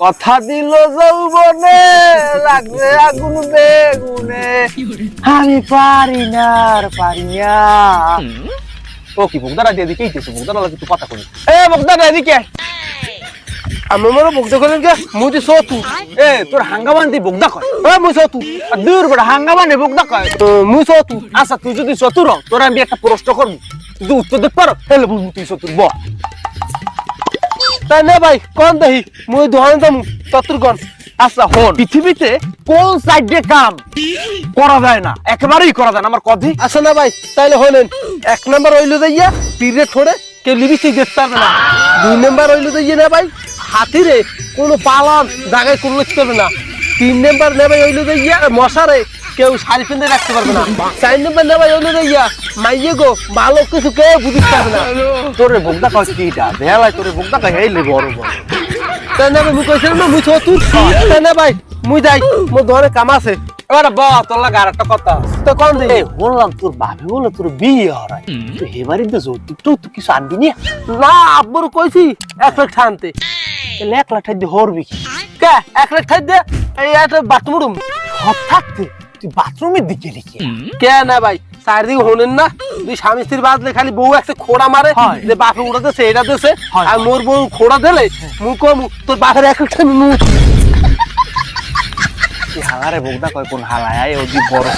কথা দিল যৌবনে লাগবে আগুন বেগুনে। আমি পারি না আর পারি না। ও কি বগদারা দিয়ে দিকে ইতেছে বগদারা লাগে তুই কথা কই। এ বগদারা এদিকে। আমি মনে বকতে করেন কে মুই তো সতু। এ তোর হাঙ্গামান দি বগদা কয়? এ মুই সতু। আর দূর বড় হাঙ্গামান এ বগদা কয়? মুই সতু। আচ্ছা তুই যদি চতুর হ, তোর আমি একটা প্রশ্ন করব। তুই উত্তর দিতে পারো হেলে বুঝব তুই চতুর ব তাই না ভাই কোন দেহি মুই দাম তত্তর কোন। আচ্ছা হন পৃথিবীতে কোন সাইডে কাম করা যায় না? একেবারেই করা যায় না আমার কদি আচ্ছা না ভাই তাইলে হলেন এক নাম্বার হইল যাইয়া পিরিয়ড ছোড়ে কেউ লিপস্টিক দেখতে পারবে না। দুই নাম্বার হইল যাইয়া না ভাই হাতিরে কোনো পালন জায়গায় কোনো লিখতে পারবে না। তিন নাম্বার নেবে হইল যাইয়া মশারে কেউ শাড়ি পিন্ধে রাখতে পারবে না। চার নাম্বার নেবে হইল যাইয়া মাইয়ে গো ভালো কিছু কেউ বুঝতে পারবে না। তোরে বগদা কয় কিটা বেলায় তোরে বগদা কয় হেলে বড় বড়। তাই না ভাই মুই কইছিলাম না মুই চতুর তাই না ভাই মুই যাই মোর ধরে কাম আছে। এবার ব তোর লাগে আর একটা কথা তো কোন এই বললাম তোর ভাবি বলে তোর বিয়ে হরাই তুই এবারে তো যৌতুক তুই কিছু আনবি না? না আব্বুর কইছি এক লাখ ঠানতে তাহলে এক লাখ টাকা দিয়ে হরবি কি? কে? এক লাখ ঠাই দে এই একটা বাথরুম। রুম সব থাকতে। তুই বাথরুমের দিকে লিখে কে না ভাই? চারিদিকে হনেন না। তুই স্বামী স্ত্রীর বাদলে খালি বউ একটা খোড়া মারে হয়। যে বাপে উড়া দেছে এটা দেছে আর মোর বউ খোড়া দিলে মুখ কম তোর বাপের এক একটা মুখ। হালারে বগদা কয় কোন হালায় ওদি বড়।